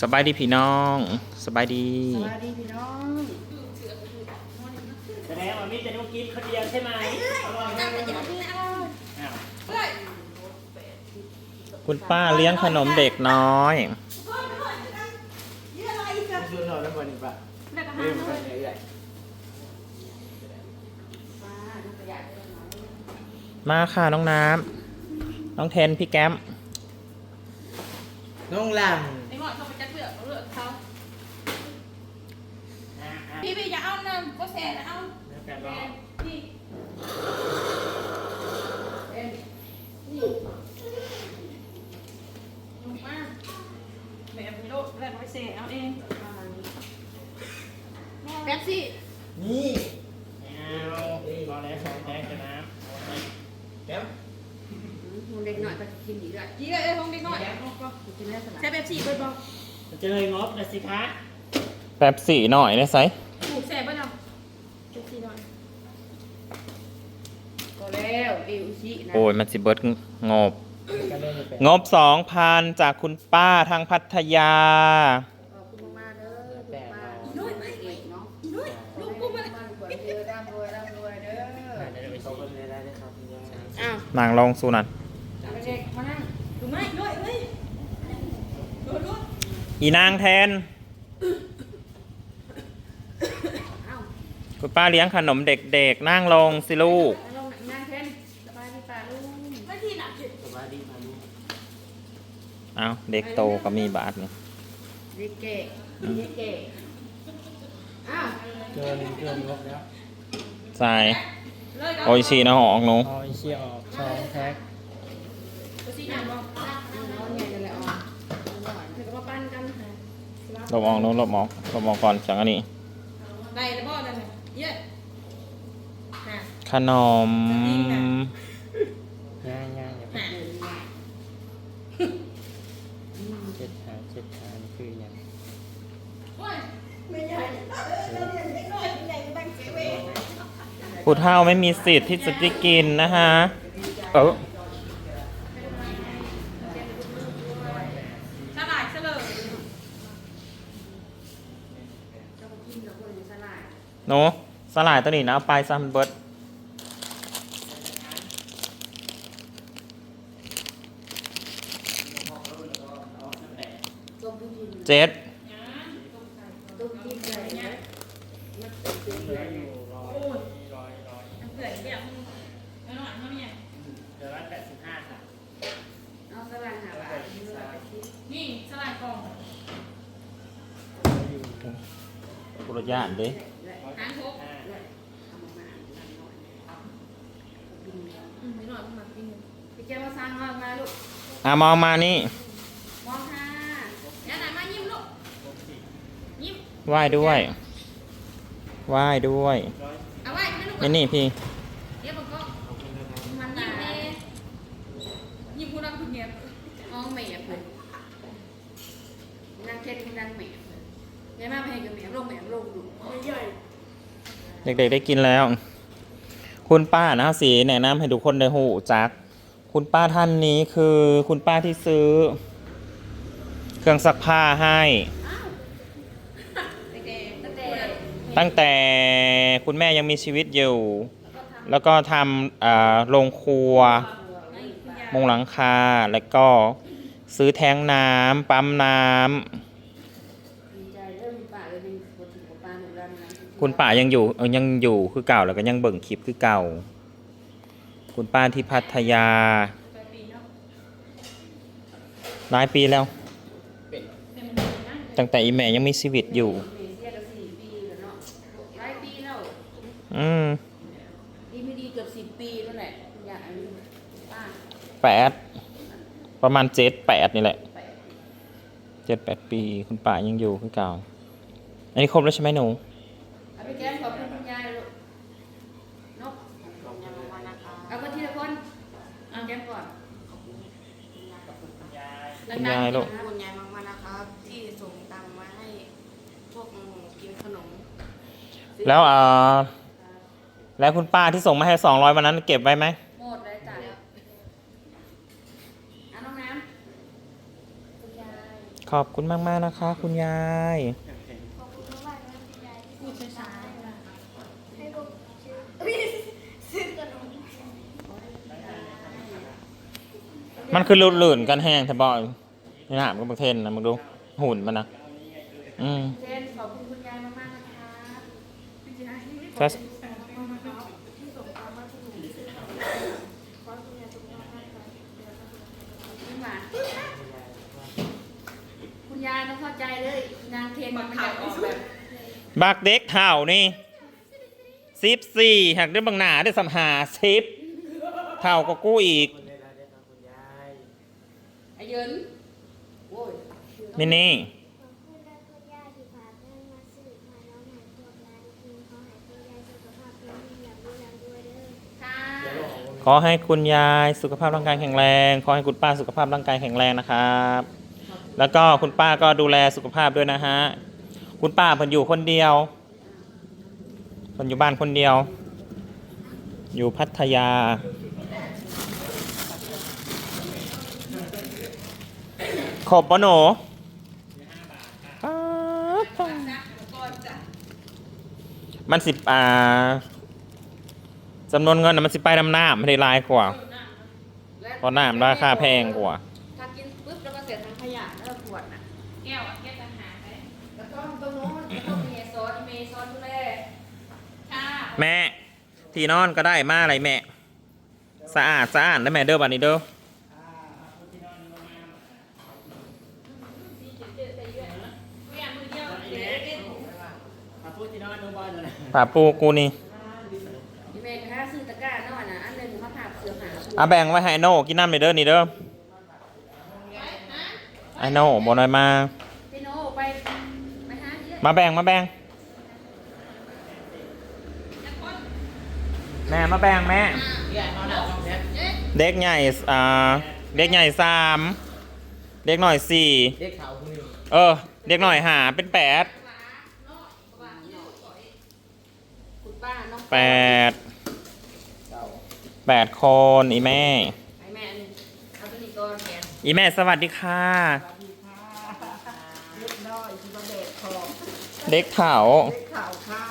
สบายดีพี่น้องสบายดีสวัสดีพี่น้องแสดงว่ามิแต่นุกินคนเดียวใช่ไหมอร่อยมากเลยอ้าวคุณป้าเลี้ยงขนมเด็กน้อยดูหน่อยแล้วก่อนอีกป่ะเริ่มกันใหญ่มาค่ะน้องน้ำน้องเทนพี่แก้มน้องหลังไอ้หมอเขาไปจัดเลื อกเลือกเขาอะอะพี่พี่อย่าเอาน้ำก็แซ่นะเอาแล้วกันรอพี่ลงมาแบบนี้โลดแบบไปแซ่เอาเองแป๊บซี่นี่เอาพอแล้วสองแพ็คกันนะแก้มเด็กหน่อยก็กินอีกด้วยยี่เลยห้องเด็กน้อยกินแล้วสลัดใช้แป๊บซี่เบิดบอกจะ เลยงบนะสิคะแป๊บสี่หน่อยได้ไซถูกแซ่บเบิดเอาแป๊บซี่หน่อยก็แล้วเอวชินะโอ้ยมันสิเบิดงบกันเลยไปงบสองพันจากคุณป้าทางพัทยา ขอบคุณมากๆเด้อคุณป้าน้อยไม่เอกเนาะนุ้ยลูกกูมาบ้านขวัญเจอร่ำรวยร่ำรวยเด้อเดี๋ยวไปชิมเลยได้ครับอ้าว นางลองสู้นั่น เด็กมานั่ง ถูกไหมด้วยเฮ้ยดูดู อีนางแทนอ้าวคุณป้าเลี้ยงขนมเด็กๆ นั่งลงสิลูก ลงนั่งเทนสบายดีป่าลุงไม่ที่หนักจิตสวัสดีมาลูกเอาเด็กโตก็มีบาทนี่เด็กเก๋เด็กเก๋อ้าวเกินเกินงบแล้วใส่เลยก็โออิชินะหอกหนูเอาไอเชี่ยออกสองแพ็คตัวซี่หนักบอกน้องเนี่ยจะเล ลบออกหนูลบออกลบออกก่อนจากอันนี้ได้แล้วบ่ได้ไหมเยอะฮะขนมง่ายง่ายอย่าไปฮะเจ็ดหาเจ็ดหานี่คืออย่างโอ้ยไม่ใหญ่เออเด็กน้อยใหญ่ก็ตั้งเสียเวผู้เฒ่าไม่มีสิทธิ์ที่จะได้กินนะฮะ เออ สลายเสลอ จะมากินกับคนสลาย หนูสลายตัวนี้นะเอาไปซะมันเบิดต้มผู้กินเจ็ดต้มกินเลยนะมันเป็นเพื่อนเนี่ยร้อยโอ้ยร้อยร้อยเกิดเดี๋ หน่อยเท่าเดี๋ยเอาสลัดหาบาทนี่เราไปคิดนี่สลายกล่องกุรญาตเด้หกมาหน่อยหน่อยวอืมไม่หน่อยมันมาปิ้งพี่มาสร้างห้องมาลูกอะมองมานี่มองค่ะอย่าไหนมายิ้มลูกยิ้มไหว้ด้วยไหว้ด้วยเอาไว้ไม่ลูกนี่นี่พี่ เดี๋ยวผมก็มันยิ้มามเน่ยิ้มกูรักคุณเงียบห้องเมียเพื่อนนั่งเช็ดนั่งเมียเพื่อนยายมาเพลงกับเมียลงเมียลงดูใหญ่ เด็กๆได้กินแล้ว คุณป้านะสีแนะนำให้ทุกคนได้หูจัก คุณป้าท่านนี้คือคุณป้าที่ซื้อ เครื่องซักผ้าให้เด็กๆตั้งแต่ตั้งแต่คุณแม่ยังมีชีวิตอยู่ แล้วก็ทำอ่าโรงครัวให้คุณยายมุงหลังคา แล้วก็ซื้อแทงน้ำปั๊มน้ดีใจเริ่มป่าเลยเป็นคนถึงป่าหนึ่งรันนะำ คุณป้ายังอยู่เออยังอยู่คือเก่าแล้วก็ยังเบิ่งคลิปคือเก่า คุณป้าที่พัทยาหลายปีแล้ว ตั้งแต่อีแม่ยังมีชีวิตอยู่ หลายปีแล้วอืมดีไม่ดีเกือบสิบปีแล้วแหละอยากป้าแปดประมาณเจ็ดแปดนี่แหละเจ็ดแปดปี คุณป้ายังอยู่คือเก่า อันนี้ครบแล้วใช่ไหมหนู เอาไปแก้มขอบคุณคุณยายลูกนกเอาไปทีละคนเอาแก้มก่อน คุณยายลูกขอบคุณยายมากๆนะครับที่ส่งตังค์มาให้พวกหนูกินขนมแล้วเอ่อแล้วคุณป้าที่ส่งมาให้สองร้อยวันนั้นเก็บไว้ไหมหมดเลยจ้ะเอาน้องน้ำคุณยายขอบคุณมากๆนะคะ คุณยายขอบคุณมากๆนะคุณยายที่พูดช้าๆให้ลูกซื้อเอ้ยซื้อขนมมันคือหลุดหลื่นกันแห้งแต่บอก นี่หนามก็บักเทนนะมึงดูหุ่นมันนะอืมเจนขอบคุณคุณยายมากๆนะคะคุณยายถ้าที่ส่งตามมาที่หนูซื้อขนมขอให้คุณยายสุขภาพร่างกายแข็งแรงขึ้นมาคุณยายต้องเข้าใจเลยนางเทนมันอยากออกแบบบักเด็กเท่านี่สิบสี่หักได้บางหนาได้สัมหาสิบเท่าก็กู้อีกไอ้เยินโว้ย มินี่ขอบคุณและคุณย่าที่พาเพื่อนมาซื้อมาน้องหายพวกร้านกินขอให้คุณยายสุขภาพเป็นอย่างดีอย่างด้วยเด้อค่ะขอให้คุณยายสุขภาพร่างกายแข็งแรง ขอให้คุณป้าสุขภาพร่างกายแข็งแรงนะครับ แล้วก็คุณป้าก็ดูแลสุขภาพด้วยนะฮะ คุณป้าเพิ่นอยู่คนเดียวเพิ่นอยู่บ้านคนเดียว อยู่พัทยา ขอบปะหนูป๊าบ มันสิบอ่าจำนวนเงินน่ะมันสิไปดำน้ำไม่ได้หลายกว่าเพราะน้ำราคาแพงกว่า ถ้ากินปุ๊บแล้วก็เสียทั้งขยะแล้วก็ขวดน่ะแก้วอะแก้วอาหารไปแล้วก็ตรงโน้นแล้วก็มีซอสมีซอสดูแลค่ะแม่ ที่นอนก็ได้มาอะไรแม่ สะอาดสะอาดได้แม่เด้อบัดนี้เด้อ เวียนมือเดียวเดี๋ยวเดี๋ยว มาพูดที่นอนดู บอลเลยนะป่าปูกูนี่อีเมย์ก็ห้าซื้อตะกร้าเนาะนะอันหนึ่งมาผ่าเสือหาเอาแบ่งไว้ให้ไอ้โน่กินน้ำเลยเด้อนี่เด้อไอโน่บ่น้อยมา พี่โน่ไปไปหาเยอะมาแบ่งมาแบ่งแม่มาแบ่งแม่เรียกเขาหนักต้องแท็กเด็กใหญ่อ่าเด็กใหญ่สามเด็กหน่อยสี่เรียกเขาคือเออ เด็กหน่อยหาเป็นแปด คุณป้าน้อง แปดแปดคนอีแม่ ไอ้แม่อันนี้เอาตัวนี้ก่อนแกนอีแม่สวัสดีค่ะ เล็กน้อยที่มาเด็กของเด็กเถาเล็กข่าวค่า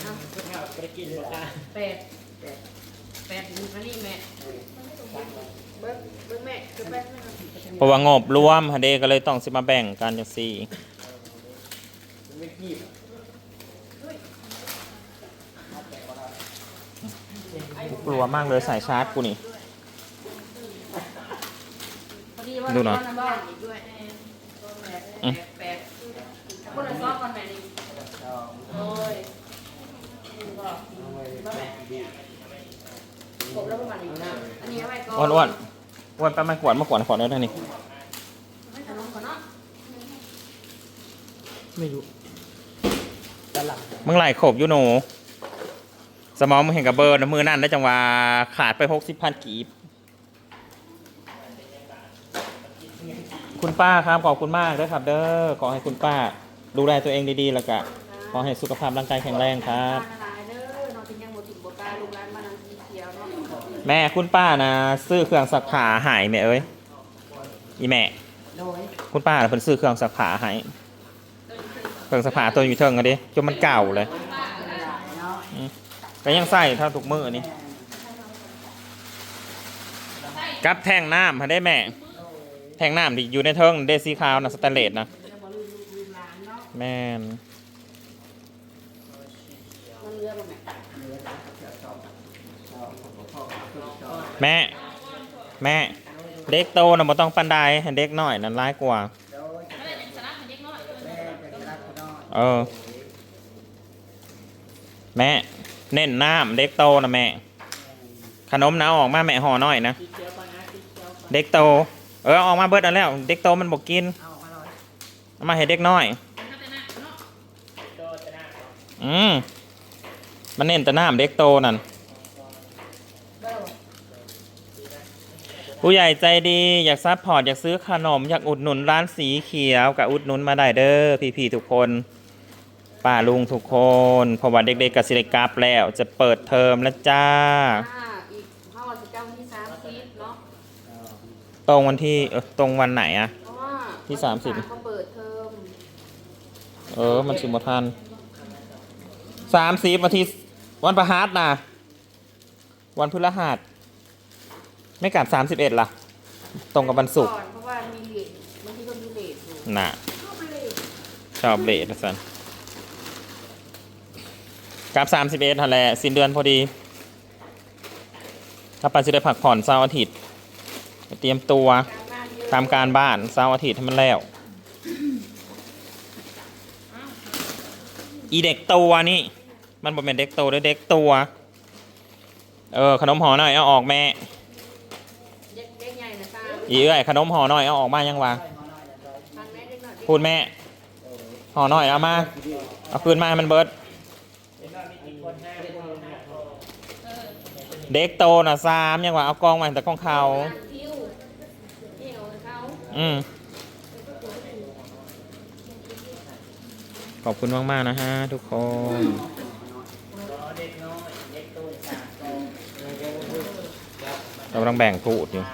เขาไปกินหมดละแปดแปดแปดนี่มานี่แม่เบิ้งเบิ้งแม่คือแป๊บนึงนะเพราะว่างบรวมฮะเดก็เลยต้องสิมาแบ่งกันจังสี่ ไม่กีบ กลัวมากเลยสายชาร์จกูนี่พอดีว่าดูหน่อยน้ำบ้านอีกด้วยแปดแปดคนละซอกก่อนแม่นี่โอ้ยนี่ก็ว่าแม่ครบแล้วประมาณนี้นะอันนี้เอาไว้ก่อนอ้วนอ้วนอ้วนไปมากวดมากวดขวดได้นี่ไม่ทำน้องก่อนเนาะไม่รู้ตลับมึงไหลขบอยู่หนู สมองมึงเห็นกับเบอร์นะมือนั่นได้จังหวะขาดไปหกสิบพันกีบ คุณป้าครับขอบคุณมากด้วยครับ เด้อขอให้คุณป้า ดูแลตัวเองดีๆ แล้วก็ขอให้สุขภาพร่างกายแข็งแรงครับ แม่คุณป้านะซื้อเครื่องซักผ้าหายแม่เอ้ยอีแม่ คุณป้าน่ะเพิ่นซื้อเครื่องซักผ้าให้เครื่องซักผ้าตัวอยู่เทิงอะดิจนมันเก่าเลย ก็ยังใส่เท่าทุกมือนี่กับแท่งน้ำให้ได้แม่ แท่งน้ำที่อยู่ในเทิงเดซีขาวนะสแตนเลสนะแม่นแม่ แม่ เด็กโตนะบ่ต้องปันไดให้เด็กน้อยนั่นร้ายกว่าเออแม่ เป็นรักน้อยเออแม่เน้นน้ำเด็กโตนะแม่ ขนมนะออกมาแม่ห่อน้อยนะสีเขียวก่อนนะ เด็กโต เออออกมาเบิดอันแล้ว เด็กโตมันบอกกินเอามาให้เด็กน้อย อืมมันเน้นแต่น้ำเด็กโตนั่นผู้ใหญ่ใจดีอยากซัพพอร์ตอยากซื้อขนม อยากอุดหนุนร้านสีเขียวกับอุดหนุนมาได้เด้อพี่ๆทุกคน ป้าลุงทุกคนเพราะว่าเด็กๆกับสิริกลับแล้ว จะเปิดเทอมแล้วจ้า อ่าอีกห้าวันสิบเก้าวันที่สามสิบเนาะตรงวันที่เออตรงวันไหนอะ เพราะว่าที่สามสิบ เขาเปิดเออ มันสิบทันสามสิบวันที่วันประหัสนะวันพฤหัสไม่กลับสามสิบเอ็ดล่ะ ตรงกับวันศุกร์ก่อนเพราะว่ามีเลทบางทีก็มีเลทอยู่น่ะ ชอบเลทนะสัน กับสามสิบเอ็ดทันแหละสิ้นเดือนพอดีถ้าไปจะได้พักผ่อนเสาร์อาทิตย์เตรียมตัวตามการบ้านเสาร์อาทิตย์ให้มันแล้ว อีเด็กตัวนี่ มันบ่เป็นเด็กโตด้วยเด็กตัว เออ ขนมห่อหน่อยเอาออกแม่เด็กเอีเอ้ยขนมห่อหน่อยเอาออกมายังวะทางพูดแม่ห่อหน่อยเอามาเอาคืนมาให้มันเบิด เดี๋ยวเรามีกี่คนห้าคนห้าคน เด็กโตน่ะสามยังว่าเอากองมาแต่ของเขา อืมขอบคุณมาก ๆ นะฮะทุกคนเด็กน้อยเด็กตู้สามคนเรากำลังแบ่งพูดอยู่